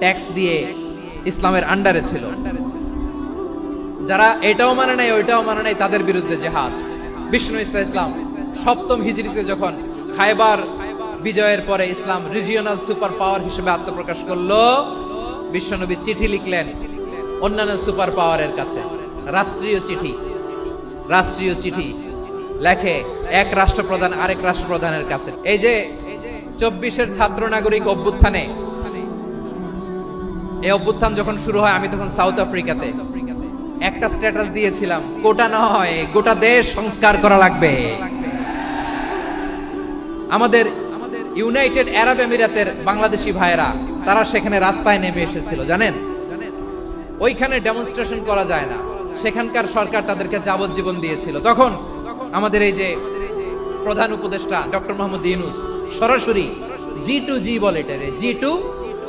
Tax দিয়ে ইসলামের আন্ডারে ছিল। যারা এটাও মানে নাই, ওইটাও মানে নাই, তাদের বিরুদ্ধে জেহাদ। বিষ্ণু ইসা ইসলাম সপ্তম হিজরিতে যখন খায়বার বিজয়ের পরে ইসলাম রিজিওনাল সুপার পাওয়ার হিসেবে আত্মপ্রকাশ করল, বিশ্বনবী চিঠি লিখলেন অন্যান্য সুপার পাওয়ারের কাছে। রাষ্ট্রীয় চিঠি। রাষ্ট্রীয় চিঠি লেখে এক রাষ্ট্রপ্রধান আরেক রাষ্ট্রপ্রধানের কাছে। এই যে চব্বিশের ছাত্র নাগরিক অভ্যুত্থানে এই অভ্যুত্থান যখন শুরু হয়, আমি তখন সাউথ আফ্রিকাতে। একটা স্ট্যাটাস দিয়েছিলাম, গোটা নয়, গোটা দেশ সংস্কার করা লাগবে। আমাদের ইউনাইটেড আরব এমিরাতের বাংলাদেশি ভাইয়েরা, তারা সেখানে রাস্তায় নেমে এসেছিল, জানেন? ওইখানে ডেমনস্ট্রেশন করা যায় না। সেখানকার সরকার তাদেরকে যাবজ্জীবন দিয়েছিল। তখন আমাদের এই যে প্রধান উপদেষ্টা ডক্টর মোহাম্মদ ইউনুস, সরাসরি জি টু জি বলে G to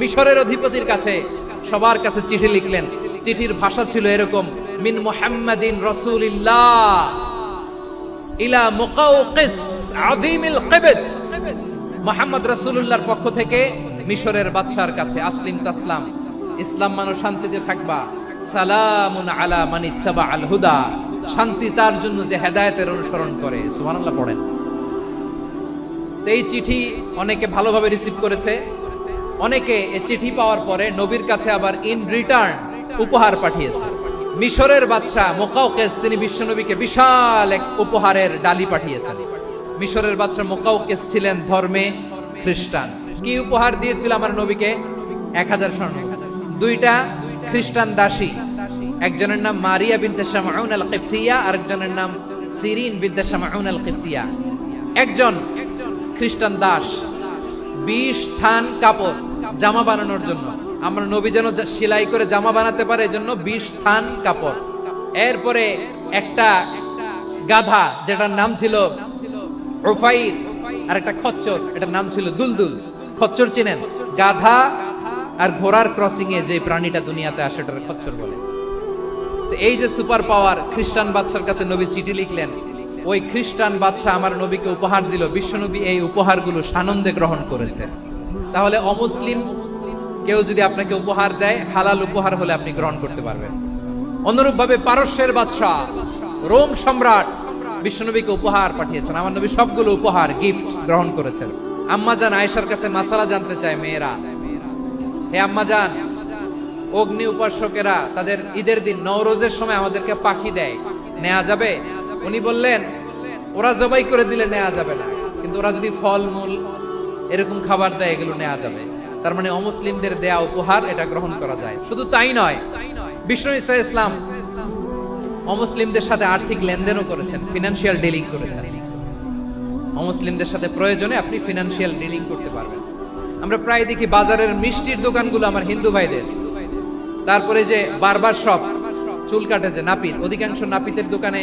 মিশরের অধিপতির কাছে সবার কাছে চিঠি লিখলেন। চিঠির ভাষা ছিল এরকম, মিন মুহাম্মাদিন রাসূলিল্লাহ ইলা মুকাউকিস আযীমিল কিবত। মোহাম্মদ রাসূলুল্লাহর পক্ষ থেকে মিশরের বাদশার কাছে, আসলিম তাসলাম, ইসলাম মানো শান্তিতে থাকবা। সালামুন আলা মান ইত্তাবা আল হুদা। শান্তি তার জন্য যে হেদায়েতের অনুসরণ করে। সুবহানাল্লাহ, পড়েন। তো এই চিঠি অনেকে ভালোভাবে রিসিভ করেছে। অনেকে এ চিঠি পাওয়ার পরে নবীর কাছে আবার ইন রিটার্ন উপহার পাঠিয়েছে। মিশরের বাদশাহ মোকাউকেস তিনি বিশ্বনবীকে বিশাল এক উপহারের ডালি পাঠিয়েছেন। মিশরের বাদশাহ মোকাউকেস ছিলেন ধর্মে খ্রিস্টান। কি উপহার দিয়েছিল আমার নবীকে? এক হাজার স্বর্ণ। দুইটা খ্রিস্টান দাসী। একজনের নাম মারিয়া বিনতে শামাউন আল কিবতিয়া আরেকজনের নাম সিরিন বিনতে শামাউন আল কিবতিয়া একজন খ্রিস্টান দাস বিশ থান কাপড় জামা বানানোর জন্য। আমরা নবী যেন সেলাই করে জামা বানাতে পারে এজন্য বিশ থান কাপড়। এরপরে একটা গাধা, যেটার নাম ছিল আর একটা খচ্চর, এটার নাম ছিল দুলদুল। খচ্চর চিনেন? গাধা আর ঘোড়ার ক্রসিং এ যে প্রাণীটা দুনিয়াতে আসে এটার খচ্চর বলে। তো এই যে সুপার পাওয়ার খ্রিস্টান বাদশার কাছে নবী চিঠি লিখলেন ওই খ্রিস্টান বাদশাহ আমার নবীকে উপহার দিল। বিশ্বনবী এই উপহারগুলো সানন্দে গ্রহণ করেছে। তাহলে অমুসলিম, কেউ যদি আপনাকে উপহার দেয়, হালাল উপহার হলে আপনি গ্রহণ করতে পারবেন। অনুরূপভাবে পারস্যের বাদশাহ, রোম সম্রাট বিশ্বনবীকে উপহার পাঠিয়েছেন। আমার নবী সবগুলো উপহার, গিফট গ্রহণ করেছেন। আম্মা জান আয়েশার কাছে মাসালা জানতে চায় মেয়েরা। হে আম্মা জান অগ্নি উপাসকেরা তাদের ঈদের দিন নওরোজের সময় আমাদেরকে পাখি দেয়। নেওয়া যাবে? উনি বললেন, ওরা জবাই করে দিলে নেওয়া যাবে না। কিন্তু ওরা যদি ফল মূল এরকম খাবার দেয়, এগুলো নেওয়া যাবে। তার মানে অমুসলিমদের দেয়া উপহার, এটা গ্রহণ করা যায়। শুধু তাই নয়, বিষ্ণু ইসা ইসলাম অমুসলিমদের সাথে আর্থিক লেনদেনও করেছেন ফিনান্সিয়াল ডিলিং করেছেন। অমুসলিমদের সাথে প্রয়োজনে আপনি ফিনান্সিয়াল ডিলিং করতে পারবেন। আমরা প্রায় দেখি বাজারের মিষ্টির দোকানগুলো আমার হিন্দু ভাইদের। তারপরে যে বারবার শপ, চুল কাটে যে নাপিত, অধিকাংশ নাপিতের দোকানে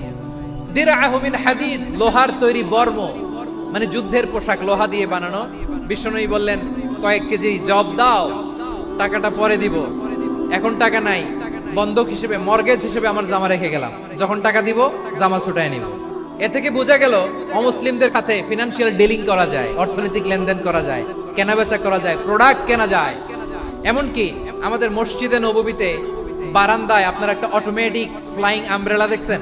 দিরাহুমিন হাদিদ, লোহার তৈরি বর্ম মানে যুদ্ধের পোশাক, লোহা দিয়ে বানানো। বিষ্ণুই বললেন, কয়েক কেজি জব দাও, টাকাটা পরে দিব। এখন টাকা নাই, বন্ধক হিসেবে, মর্গেজ হিসেবে আমার জামা রেখে গেলাম। যখন টাকা দিব, জামা ছুটাই নিব। এ থেকে বোঝা গেল, অমুসলিমদের সাথে ফিনান্সিয়াল ডিলিং করা যায়, অর্থনৈতিক লেনদেন করা যায়, কেনাবেচা করা যায় প্রোডাক্ট কেনা যায়। এমনকি আমাদের মসজিদে, নববীতে বারান্দায় আপনার একটা অটোমেটিক ফ্লাইং আমব্রেলা দেখছেন?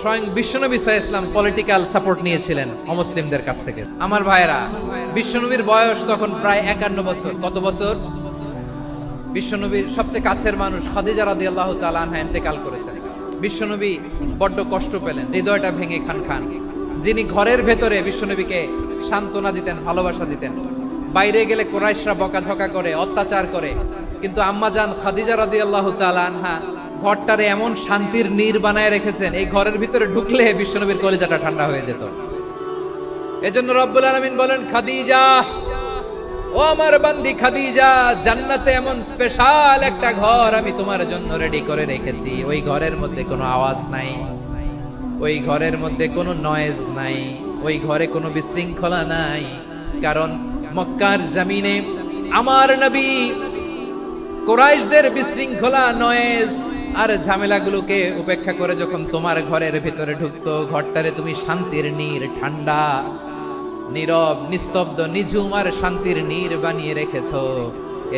স্বয়ং বিশ্বনবী সাহা ইসলাম পলিটিক্যাল সাপোর্ট নিয়েছিলেন অমুসলিমদের কাছ থেকে। আমার ভাইরা বিশ্বনবীর বয়স তখন প্রায় একান্ন বছর। কত বছর? বিশ্বনবীর সবচেয়ে কাছের মানুষ খাদিজা রাদি আল্লাহ তালানহা ইন্তেকাল করেছেন। বিশ্বনবী বড্ড কষ্ট পেলেন, হৃদয়টা ভেঙে খান খান। যিনি ঘরের ভেতরে বিশ্বনবীকে সান্ত্বনা দিতেন, ভালোবাসা দিতেন। বাইরে গেলে কোরাইশরা বকাঝকা করে, অত্যাচার করে। কিন্তু আম্মা আম্মাজান খাদিজা রাদি আল্লাহ আনহা ঘরটারে এমন শান্তির নীর বানায় রেখেছেন, এই ঘরের ভিতরে ঢুকলে বিশ্বনবীর কলিজাটা ঠান্ডা হয়ে যেত। এজন্য রব্বুল আলমিন বলেন, খাদিজা, ও আমার বান্দি খাদিজা, জান্নাতে এমন স্পেশাল একটা ঘর আমি তোমার জন্য রেডি করে রেখেছি। ওই ঘরের মধ্যে কোনো আওয়াজ নাই, ওই ঘরের মধ্যে কোনো নয়েজ নাই, ওই ঘরে কোনো বিশৃঙ্খলা নাই। কারণ মক্কার জামিনে আমার নবী কোরাইশদের বিশৃঙ্খলা নয়েজ আর ঝামেলাগুলোকে উপেক্ষা করে যখন তোমার ঘরের ভিতরে ঢুকতো, ঘরটারে তুমি শান্তির নীর, ঠান্ডা, নীরব, নিস্তব্ধ, নিঝুম আর শান্তির নীর বানিয়ে রেখেছো।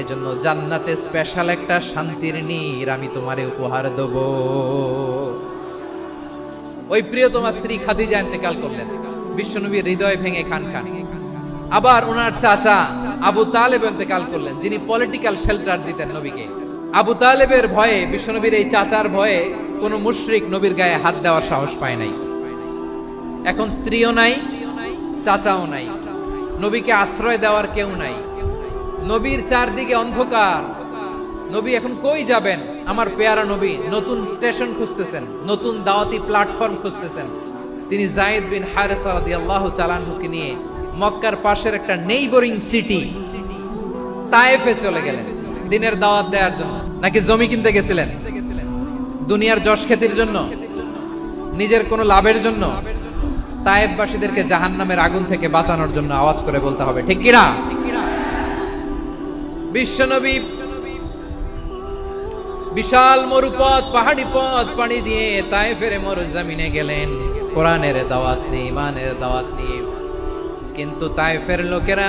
এজন্য জান্নাতে স্পেশাল একটা শান্তির নীর আমি তোমারে উপহার দেব। ওই প্রিয় তোমার স্ত্রী খাদিজা ইন্তেকাল করলেন। বিশ্বনবীর হৃদয় ভেঙে খান খান। আবার ওনার চাচা আবু তালেব ইন্তেকাল করলেন, যিনি পলিটিক্যাল শেল্টার দিতেন নবীকে। আবু তালেবের ভয়ে, বিশ্বনবীর এই চাচার ভয়ে কোন মুশরিক নবীর গায়ে হাত দেওয়ার সাহস পায় নাই। এখন স্ত্রীও নাই, চাচাও নাই, নবীকে আশ্রয় দেওয়ার কেউ নাই। নবীর চারদিকে অন্ধকার। নবী এখন কই যাবেন? আমার পেয়ারা নবী নতুন স্টেশন খুঁজতেছেন, নতুন দাওয়াতি প্ল্যাটফর্ম খুঁজতেছেন। তিনি জায়েদ বিন হারেসা রাদিয়াল্লাহু চালানহুকে নিয়ে মক্কার পাশের একটা নেইবরিং সিটি, তায়েফে চলে গেলেন। দিনের দাওয়াত দেওয়ার জন্য? নাকি জমি কিনতে গেছিলেন? দুনিয়ার যশ খ্যাতির জন্য? নিজের কোনো লাভের জন্য? তায়েববাসীদেরকে জাহান নামের আগুন থেকে বাঁচানোর জন্য আওয়াজ করে বলতে হবে। ঠিক কিনা? বিশ্বনবী বিশাল মরুপথ, পাহাড়ি পথ পানি দিয়ে তায়েফের মরু জামিনে গেলেন। কোরআনের দাওয়াত নিয়ে ইমানের দাওয়াত নিয়ে কিন্তু তায়েফের লোকেরা